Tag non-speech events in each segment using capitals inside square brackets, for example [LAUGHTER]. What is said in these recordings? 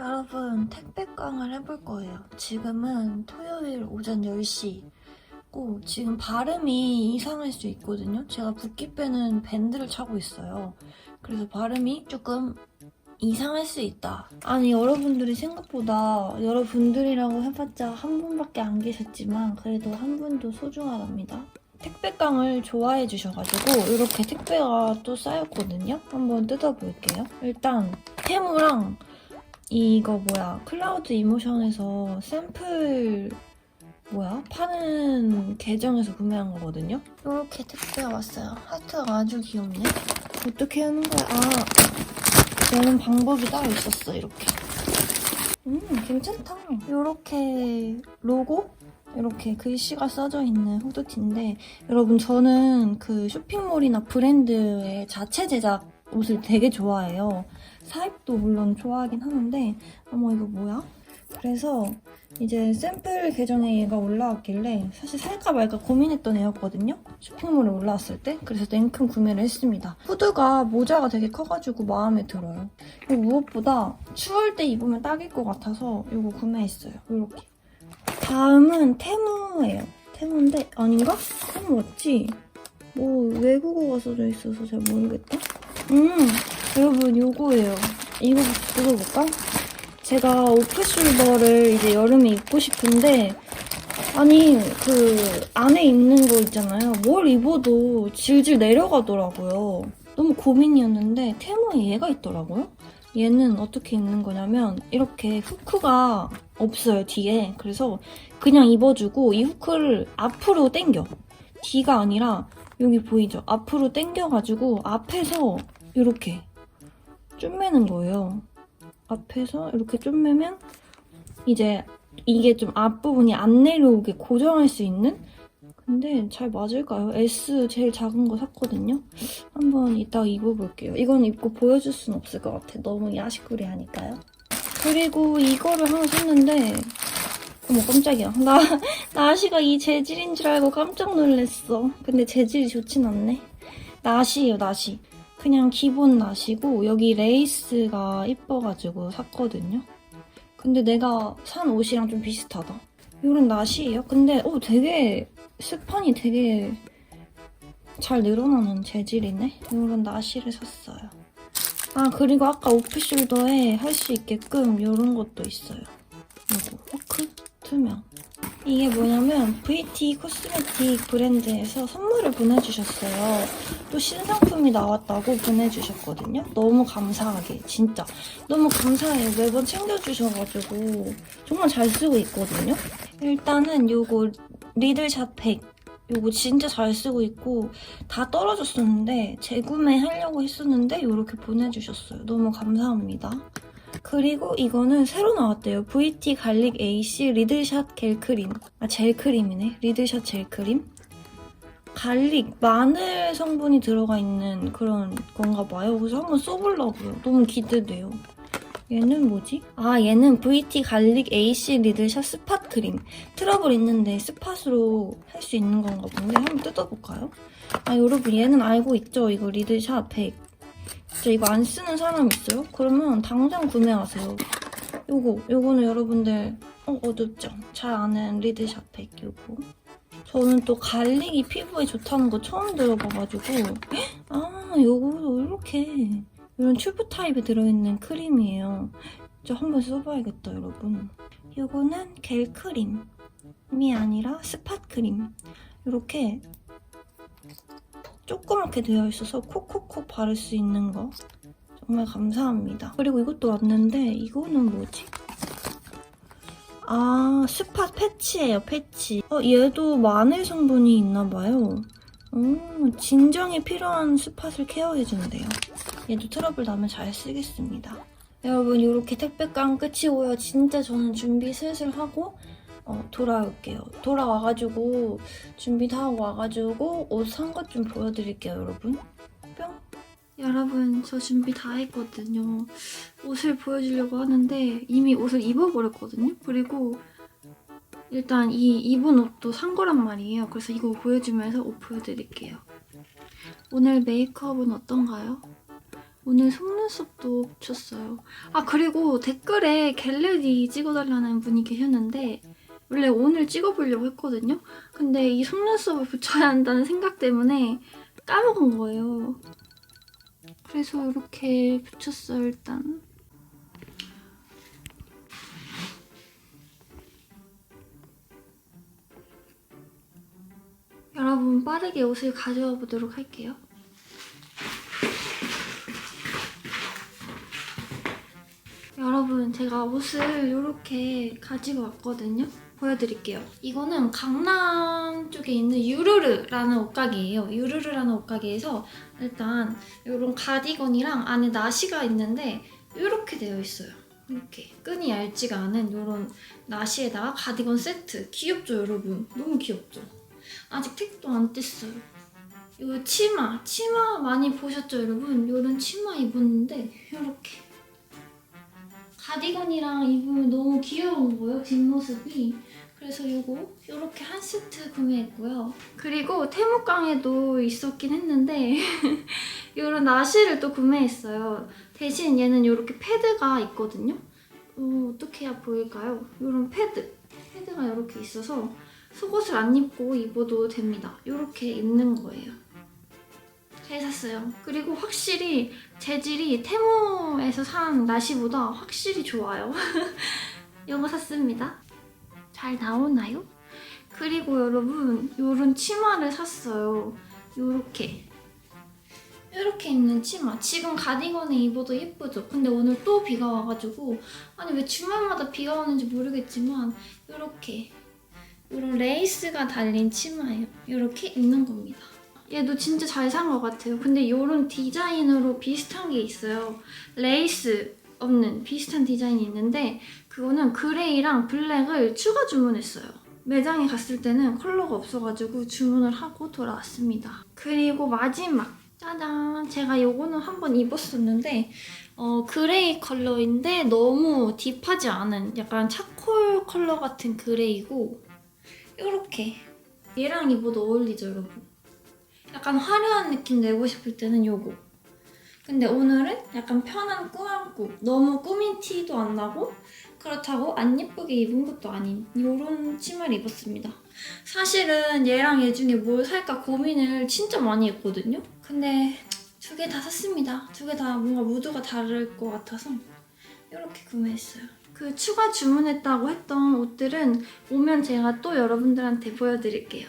여러분 택배깡을 해볼 거예요. 지금은 토요일 오전 10시 고 지금 발음이 이상할 수 있거든요. 제가 붓기 빼는 밴드를 차고 있어요. 그래서 발음이 조금 이상할 수 있다. 아니 여러분들이 생각보다 여러분들이라고 해봤자 한 분밖에 안 계셨지만 그래도 한 분도 소중하답니다. 택배깡을 좋아해 주셔가지고 이렇게 택배가 또 쌓였거든요. 한번 뜯어볼게요. 일단 테무랑 이거 뭐야 클라우드 이모션에서 샘플 뭐야 파는 계정에서 구매한 거거든요. 이렇게 택배가 왔어요. 하트가 아주 귀엽네. 어떻게 하는 거야? 아 여는 방법이 따로 있었어 이렇게. 음 괜찮다. 이렇게 로고 이렇게 글씨가 써져 있는 후드티인데 여러분 저는 그 쇼핑몰이나 브랜드의 자체 제작 옷을 되게 좋아해요. 사입도 물론 좋아하긴 하는데 어머 이거 뭐야? 그래서 이제 샘플 계정에 얘가 올라왔길래 사실 살까 말까 고민했던 애였거든요. 쇼핑몰에 올라왔을 때 그래서 냉큼 구매를 했습니다. 후드가 모자가 되게 커가지고 마음에 들어요. 그리고 무엇보다 추울 때 입으면 딱일 것 같아서 이거 구매했어요. 이렇게. 다음은 테무예요. 테무인데 아닌가? 테무 맞지? 뭐 외국어가 써져 있어서 잘 모르겠다. 음 여러분 요거예요. 이거 읽어볼까? 제가 오프숄더를 이제 여름에 입고 싶은데 아니 그 안에 입는 거 있잖아요. 뭘 입어도 질질 내려가더라고요. 너무 고민이었는데 테무에 얘가 있더라고요. 얘는 어떻게 입는 거냐면 이렇게 후크가 없어요 뒤에. 그래서 그냥 입어주고 이 후크를 앞으로 당겨. 뒤가 아니라 여기 보이죠? 앞으로 당겨가지고 앞에서 이렇게 쫌매는 거예요. 앞에서 이렇게 쫌매면 이제 이게 좀 앞부분이 안 내려오게 고정할 수 있는? 근데 잘 맞을까요? S 제일 작은 거 샀거든요? 한번 이따 입어볼게요. 이건 입고 보여줄 순 없을 것 같아. 너무 야식구리하니까요. 그리고 이거를 하나 샀는데 어머 깜짝이야. 나 [LAUGHS] 나시가 이 재질인 줄 알고 깜짝 놀랐어. 근데 재질이 좋진 않네. 나시예요 나시. 그냥 기본 나시고 여기 레이스가 이뻐가지고 샀거든요. 근데 내가 산 옷이랑 좀 비슷하다. 이런 나시예요. 근데 어 되게 스판이 되게 잘 늘어나는 재질이네. 이런 나시를 샀어요. 아 그리고 아까 오프숄더에 할 수 있게끔 이런 것도 있어요. 이거 호크 투명. 이게 뭐냐면 VT 코스메틱 브랜드에서 선물을 보내주셨어요. 또 신상품이 나왔다고 보내주셨거든요. 너무 감사하게 진짜 너무 감사해요. 매번 챙겨주셔가지고 정말 잘 쓰고 있거든요. 일단은 요거 리들샷 팩 요거 진짜 잘 쓰고 있고 다 떨어졌었는데 재구매하려고 했었는데 이렇게 보내주셨어요. 너무 감사합니다. 그리고 이거는 새로 나왔대요. VT 갈릭 AC 리들샷 겔크림. 아, 젤크림이네. 리들샷 젤크림. 갈릭, 마늘 성분이 들어가 있는 그런 건가 봐요. 그래서 한번 써보려고요. 너무 기대돼요. 얘는 뭐지? 아, 얘는 VT 갈릭 AC 리들샷 스팟 크림. 트러블 있는데 스팟으로 할 수 있는 건가 본데 한번 뜯어볼까요? 아, 여러분 얘는 알고 있죠? 이거 리들샷 100. 진짜 이거 안 쓰는 사람 있어요? 그러면 당장 구매하세요. 요거, 요거는 여러분들 어, 어둡죠? 잘 아는 리드샷 팩 요거. 저는 또 갈릭이 피부에 좋다는 거 처음 들어봐가지고 아, 요거 이렇게 이런 튜브 타입에 들어있는 크림이에요. 저 한번 써봐야겠다, 여러분. 요거는 겔 크림이 아니라 스팟 크림. 이렇게 조그맣게 되어 있어서 콕콕콕 바를 수 있는 거 정말 감사합니다. 그리고 이것도 왔는데 이거는 뭐지? 아 스팟 패치예요 패치. 어 얘도 마늘 성분이 있나 봐요. 오, 진정이 필요한 스팟을 케어해준대요. 얘도 트러블 나면 잘 쓰겠습니다. 여러분 이렇게 택배깡 끝이고요. 진짜 저는 준비 슬슬 하고 어, 돌아올게요. 돌아와가지고 준비 다 하고 와가지고 옷 산 것 좀 보여드릴게요, 여러분. 뿅. 여러분 저 준비 다 했거든요. 옷을 보여주려고 하는데 이미 옷을 입어버렸거든요. 그리고 일단 이 입은 옷도 산 거란 말이에요. 그래서 이거 보여주면서 옷 보여드릴게요. 오늘 메이크업은 어떤가요? 오늘 속눈썹도 붙였어요. 아 그리고 댓글에 겟레디 찍어달라는 분이 계셨는데 원래 오늘 찍어보려고 했거든요. 근데 이 속눈썹을 붙여야 한다는 생각 때문에 까먹은 거예요. 그래서 이렇게 붙였어요 일단. 여러분 빠르게 옷을 가져와 보도록 할게요. 여러분 제가 옷을 이렇게 가지고 왔거든요. 보여드릴게요. 이거는 강남 쪽에 있는 유르르라는 옷가게예요. 유르르라는 옷가게에서 일단 이런 가디건이랑 안에 나시가 있는데 이렇게 되어 있어요. 이렇게 끈이 얇지가 않은 이런 나시에다가 가디건 세트. 귀엽죠 여러분? 너무 귀엽죠? 아직 택도 안 뗐어요. 이거 치마, 치마 많이 보셨죠 여러분? 이런 치마 입었는데 이렇게 가디건이랑 입으면 너무 귀여운 거예요 뒷모습이. 그래서 이거 이렇게 한 세트 구매했고요. 그리고 테무깡에도 있었긴 했는데 [LAUGHS] 이런 나시를 또 구매했어요. 대신 얘는 이렇게 패드가 있거든요. 어, 어떻게 해야 보일까요? 이런 패드, 패드가 이렇게 있어서 속옷을 안 입고 입어도 됩니다. 이렇게 입는 거예요. 잘 샀어요. 그리고 확실히 재질이 테무에서 산 나시보다 확실히 좋아요. [LAUGHS] 이거 샀습니다. 잘 나오나요? 그리고 여러분 이런 치마를 샀어요. 요렇게 이렇게 입는 치마. 지금 가디건에 입어도 예쁘죠? 근데 오늘 또 비가 와가지고 아니 왜 주말마다 비가 오는지 모르겠지만 이렇게 이런 레이스가 달린 치마예요. 이렇게 입는 겁니다. 얘도 진짜 잘 산 것 같아요. 근데 이런 디자인으로 비슷한 게 있어요. 레이스 없는 비슷한 디자인이 있는데 그거는 그레이랑 블랙을 추가 주문했어요. 매장에 갔을 때는 컬러가 없어가지고 주문을 하고 돌아왔습니다. 그리고 마지막 짜잔 제가 이거는 한번 입었었는데 어, 그레이 컬러인데 너무 딥하지 않은 약간 차콜 컬러 같은 그레이고 이렇게 얘랑 입어도 어울리죠 여러분 약간 화려한 느낌 내고 싶을 때는 요거. 근데 오늘은 약간 편한 꾸안꾸. 너무 꾸민 티도 안 나고 그렇다고 안 예쁘게 입은 것도 아닌 이런 치마를 입었습니다. 사실은 얘랑 얘 중에 뭘 살까 고민을 진짜 많이 했거든요. 근데 두 개 다 샀습니다. 두 개 다 뭔가 무드가 다를 것 같아서 이렇게 구매했어요. 그 추가 주문했다고 했던 옷들은 오면 제가 또 여러분들한테 보여드릴게요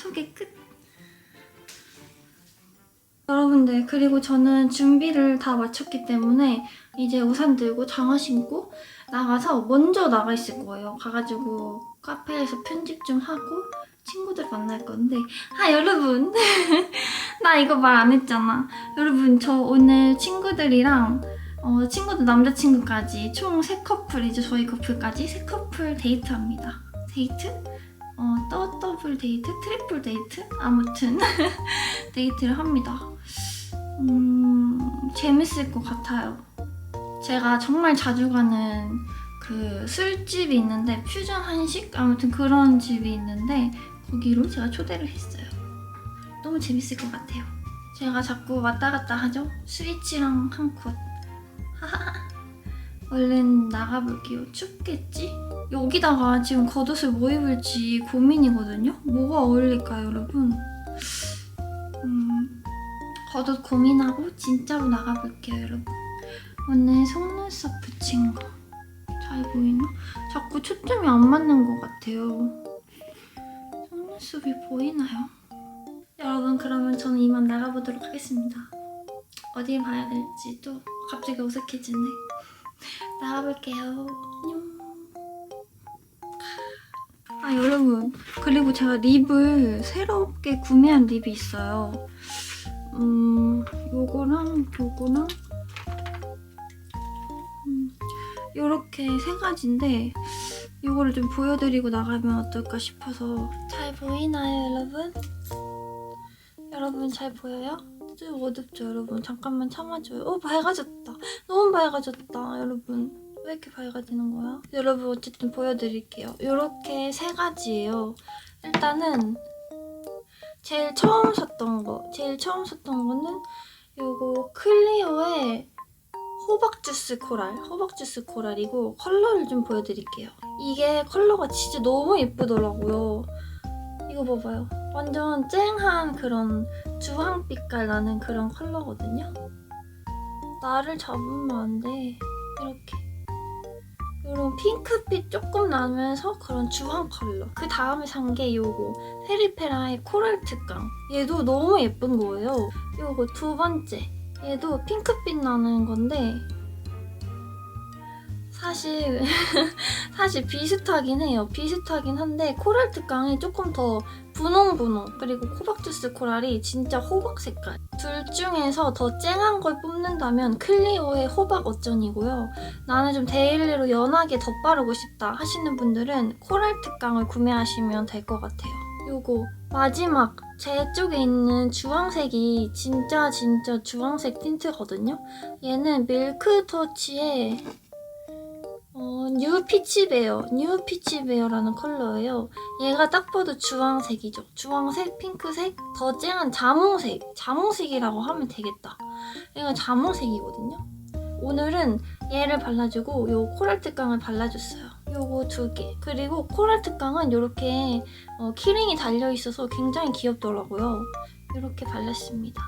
소개 끝. 여러분들 그리고 저는 준비를 다 마쳤기 때문에 이제 우산 들고 장화 신고 나가서 먼저 나가 있을 거예요. 가가지고 카페에서 편집 좀 하고 친구들 만날 건데 아 여러분 [LAUGHS] 나 이거 말 안 했잖아. 여러분 저 오늘 친구들이랑 어, 친구들 남자친구까지 총세 커플이죠. 저희 커플까지 세 커플 데이트합니다. 데이트? 어, 더 더블 데이트? 트리플 데이트? 아무튼 [LAUGHS] 데이트를 합니다. 음, 재밌을 것 같아요. 제가 정말 자주 가는 그 술집이 있는데 퓨전 한식? 아무튼 그런 집이 있는데 거기로 제가 초대를 했어요. 너무 재밌을 것 같아요. 제가 자꾸 왔다 갔다 하죠? 스위치랑 한 컷. 얼른 나가볼게요. 춥겠지? 여기다가 지금 겉옷을 뭐 입을지 고민이거든요. 뭐가 어울릴까요, 여러분? 음, 겉옷 고민하고 진짜로 나가볼게요, 여러분. 오늘 속눈썹 붙인 거. 잘 보이나? 자꾸 초점이 안 맞는 것 같아요. 속눈썹이 보이나요? 여러분, 그러면 저는 이만 나가보도록 하겠습니다. 어디 봐야 될지 또 갑자기 어색해지네. [LAUGHS] 나가볼게요. 아 여러분. 그리고 제가 립을 새롭게 구매한 립이 있어요. 음 요거랑 요거랑 음, 요렇게 세 가지인데 요거를 좀 보여드리고 나가면 어떨까 싶어서. 잘 보이나요 여러분? 여러분 잘 보여요? 좀 어둡죠 여러분? 잠깐만 참아줘요. 어 밝아졌다. 너무 밝아졌다 여러분 왜 이렇게 밝아지는 거야? 여러분 어쨌든 보여드릴게요. 이렇게 세 가지예요. 일단은 제일 처음 샀던 거, 제일 처음 샀던 거는 요거 클리오의 호박 주스 코랄, 호박 주스 코랄이고 컬러를 좀 보여드릴게요. 이게 컬러가 진짜 너무 예쁘더라고요. 이거 봐봐요. 완전 쨍한 그런 주황빛깔 나는 그런 컬러거든요. 나를 잡으면 안 돼. 이렇게. 이런 핑크빛 조금 나면서 그런 주황 컬러. 그 다음에 산 게 요거 페리페라의 코랄 특강. 얘도 너무 예쁜 거예요. 요거 두 번째. 얘도 핑크빛 나는 건데 사실 [LAUGHS] 사실 비슷하긴 해요. 비슷하긴 한데 코랄 특강이 조금 더 분홍분홍 그리고 호박주스 코랄이 진짜 호박 색깔. 둘 중에서 더 쨍한 걸 뽑는다면 클리오의 호박 어쩐이고요. 나는 좀 데일리로 연하게 덧바르고 싶다 하시는 분들은 코랄 특강을 구매하시면 될 것 같아요. 요거 마지막 제 쪽에 있는 주황색이 진짜 진짜 주황색 틴트거든요. 얘는 밀크터치의 어, 뉴 피치베어, 뉴 피치베어라는 컬러예요. 얘가 딱 봐도 주황색이죠. 주황색, 핑크색, 더 쨍한 자몽색, 자몽색이라고 하면 되겠다. 얘가 자몽색이거든요. 오늘은 얘를 발라주고 요 코랄 특강을 발라줬어요. 요거 두 개. 그리고 코랄 특강은 이렇게 어, 키링이 달려 있어서 굉장히 귀엽더라고요. 이렇게 발랐습니다.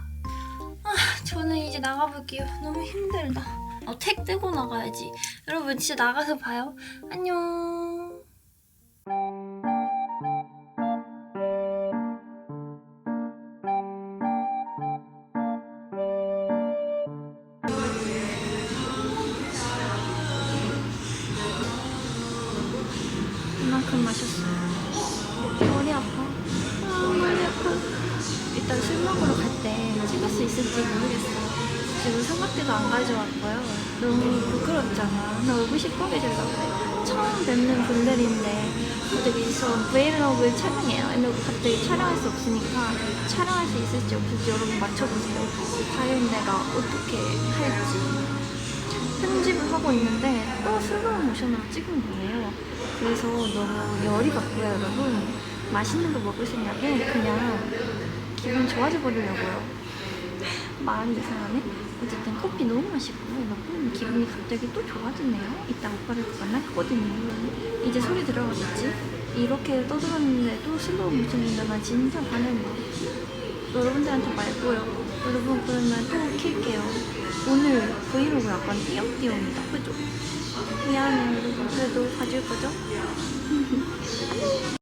아, 저는 이제 나가볼게요. 너무 힘들다. 어, 택 뜨고 나가야지. 여러분 진짜 나가서 봐요. 안녕. 브이로그를 촬영해요. 이러고 갑자기 촬영할 수 없으니까 촬영할 수 있을지 없을지 여러분 맞춰보세요. 과연 내가 어떻게 할지. 편집을 하고 있는데 또 슬로우 모션으로 찍은 거예요. 그래서 너무 열이 받고요, 여러분. 맛있는 거 먹을 생각에 그냥 기분 좋아져 버리려고요. 마음이 이상하네. 어쨌든 커피 너무 맛있고요, 여러분. 기분이 갑자기 또 좋아지네요. 이따 오빠를 만났거든요. 이제 소리 들어가겠지? 이렇게 떠들었는데도 슬로우 모션인데 나 진짜 반응이야. 여러분들한테 말고요. 여러분 그러면 또 킬게요. 오늘 브이로그 약간 띄엄띄엄이다. 그죠? 미안해요 여러분. 그래도 봐줄 거죠? [LAUGHS]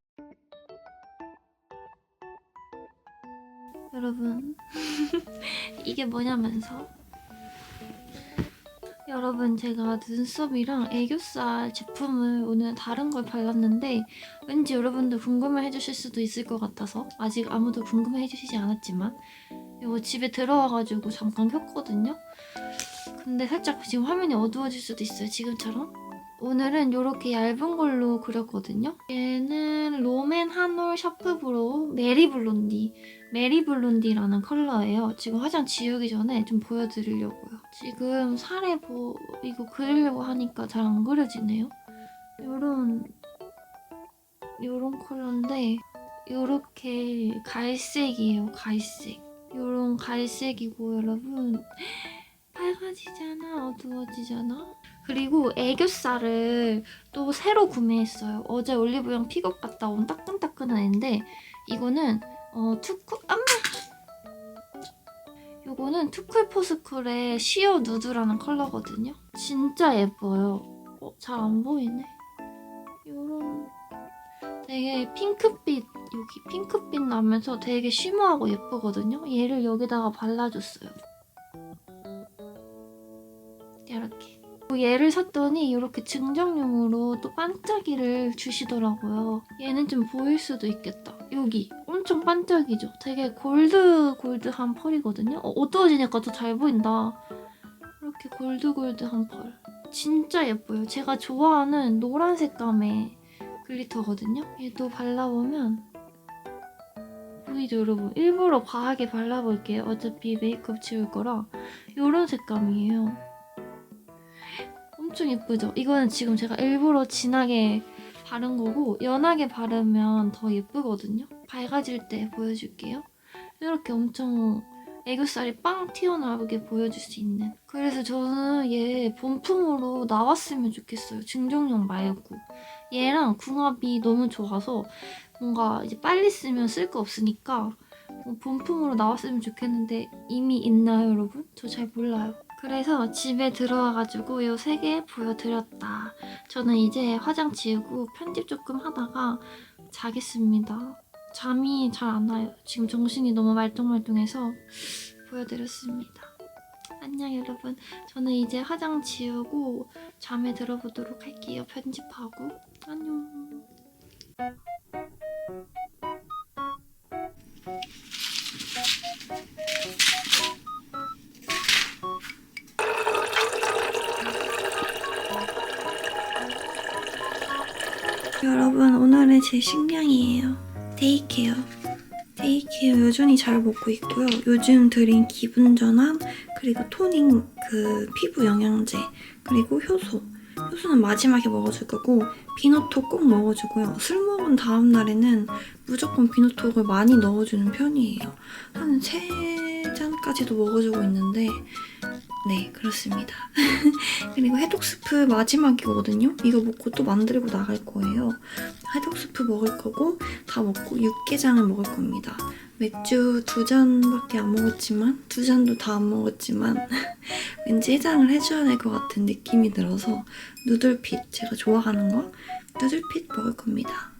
여러분 [LAUGHS] 이게 뭐냐면서 여러분 제가 눈썹이랑 애교살 제품을 오늘 다른 걸 발랐는데 왠지 여러분들 궁금해 해주실 수도 있을 것 같아서 아직 아무도 궁금해 해주시지 않았지만 이거 집에 들어와가지고 잠깐 켰거든요. 근데 살짝 지금 화면이 어두워질 수도 있어요 지금처럼 오늘은 이렇게 얇은 걸로 그렸거든요 얘는 롬앤 한올 샤프 브로우 메리 블론디 메리 블론디라는 컬러예요. 지금 화장 지우기 전에 좀 보여드리려고요. 지금 살에 뭐 이거 그리려고 하니까 잘 안 그려지네요. 요런 요런 컬러인데 요렇게 갈색이에요. 갈색. 요런 갈색이고 여러분 [GASPS] 빨가지잖아 어두워지잖아 그리고 애교살을 또 새로 구매했어요 어제 올리브영 픽업 갔다 온 따끈따끈한 애인데 이거는 어, 투쿨, 안마! 요거는 투쿨포스쿨의 시어 누드라는 컬러거든요. 진짜 예뻐요. 어, 잘 안 보이네. 요런 되게 핑크빛, 여기 핑크빛 나면서 되게 쉬머하고 예쁘거든요. 얘를 여기다가 발라줬어요. 얘를 샀더니 이렇게 증정용으로 또 반짝이를 주시더라고요. 얘는 좀 보일 수도 있겠다. 여기 엄청 반짝이죠? 되게 골드 골드한 펄이거든요. 어, 어두워지니까 더 잘 보인다. 이렇게 골드 골드한 펄. 진짜 예뻐요. 제가 좋아하는 노란 색감의 글리터거든요. 얘도 발라보면 보이죠 여러분? 일부러 과하게 발라볼게요. 어차피 메이크업 지울 거라 이런 색감이에요. 엄청 예쁘죠? 이거는 지금 제가 일부러 진하게 바른 거고 연하게 바르면 더 예쁘거든요. 밝아질 때 보여줄게요. 이렇게 엄청 애교살이 빵 튀어나오게 보여줄 수 있는. 그래서 저는 얘 본품으로 나왔으면 좋겠어요. 증정용 말고. 얘랑 궁합이 너무 좋아서 뭔가 이제 빨리 쓰면 쓸 거 없으니까 뭐 본품으로 나왔으면 좋겠는데 이미 있나요, 여러분? 저 잘 몰라요. 그래서 집에 들어와가지고 이 세 개 보여드렸다. 저는 이제 화장 지우고 편집 조금 하다가 자겠습니다. 잠이 잘 안 와요. 지금 정신이 너무 말똥말똥해서 보여드렸습니다. 안녕 여러분. 저는 이제 화장 지우고 잠에 들어보도록 할게요. 편집하고. 안녕. 여러분 오늘의 제 식량이에요. 데이케어. 데이케어 여전히 잘 먹고 있고요. 요즘 들인 기분 전환 그리고 토닝 그 피부 영양제 그리고 효소. 효소는 마지막에 먹어줄 거고 비노톡 꼭 먹어주고요. 술 먹은 다음 날에는 무조건 비노톡을 많이 넣어주는 편이에요. 한 세 잔까지도 먹어주고 있는데 네 그렇습니다. [LAUGHS] 그리고 해독 스프 마지막이거든요. 이거 먹고 또 만들고 나갈 거예요. 해독 스프 먹을 거고 다 먹고 육개장을 먹을 겁니다. 맥주 두 잔밖에 안 먹었지만 두 잔도 다 안 먹었지만 [LAUGHS] 왠지 해장을 해줘야 될 것 같은 느낌이 들어서 누들핏 제가 좋아하는 거 누들핏 먹을 겁니다.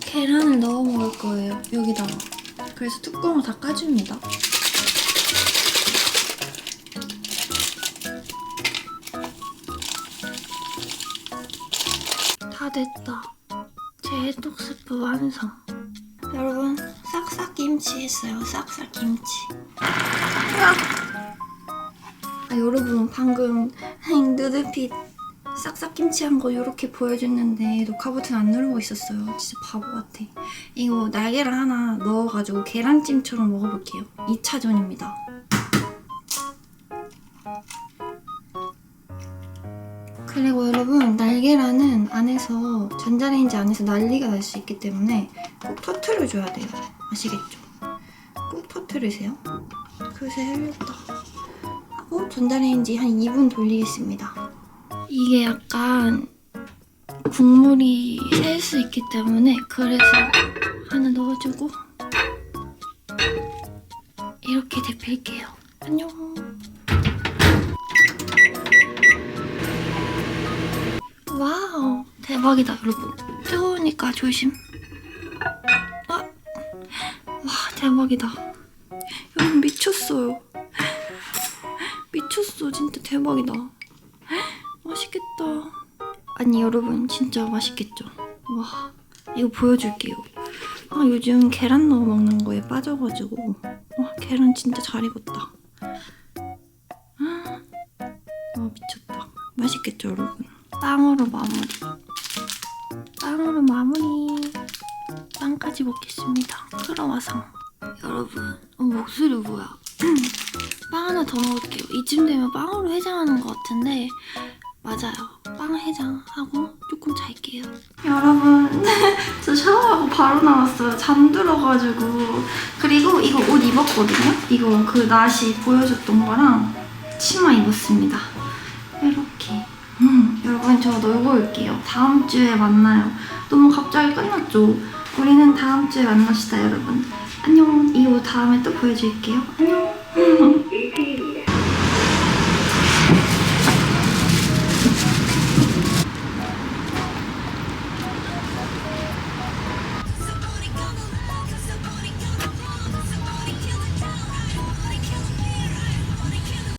계란을 넣어 먹을 거예요. 여기다가. 그래서 뚜껑을 다 까줍니다. 다 됐다. 제 해독 스프 완성. 여러분, 싹싹 김치 했어요. 싹싹 김치. 아, 아 여러분, 방금 [LAUGHS] 누드핏 싹싹 김치 한 거 이렇게 보여줬는데 녹화 버튼 안 누르고 있었어요. 진짜 바보 같아. 이거 날계란 하나 넣어가지고 계란찜처럼 먹어볼게요. 2차전입니다. 그리고 여러분 날계란은 안에서 전자레인지 안에서 난리가 날 수 있기 때문에 꼭 터트려줘야 돼요. 아시겠죠? 꼭 터트리세요. 그새 흘렸다. 하고 전자레인지 한 2분 돌리겠습니다. 이게 약간 국물이 셀 수 있기 때문에 그래서 하나 넣어주고 이렇게 데필게요. 안녕. 와우 대박이다 여러분. 뜨거우니까 조심. 아, 와 대박이다. 여러분 미쳤어요. 미쳤어 진짜 대박이다. 맛있겠다. 아니 여러분 진짜 맛있겠죠? 와 이거 보여줄게요. 아 요즘 계란 넣어 먹는 거에 빠져가지고 와 계란 진짜 잘 익었다. 아 와, 미쳤다. 맛있겠죠 여러분? 빵으로 마무리. 빵으로 마무리. 빵까지 먹겠습니다. 크로와상. 여러분 어, 목소리 뭐야? [CLEARS THROAT] 빵 하나 더 먹을게요. 이쯤 되면 빵으로 해장하는 것 같은데 맞아요. 빵 해장하고 조금 잘게요. 여러분, [LAUGHS] 저 샤워하고 바로 나왔어요. 잠들어가지고. 그리고 이거 옷 입었거든요? 이거 그 나시 보여줬던 거랑 치마 입었습니다. 이렇게. 음, 여러분, 저 놀고 올게요. 다음 주에 만나요. 너무 갑자기 끝났죠? 우리는 다음 주에 만납시다, 여러분. 안녕. 이 옷 다음에 또 보여줄게요. 안녕. APM이 [LAUGHS]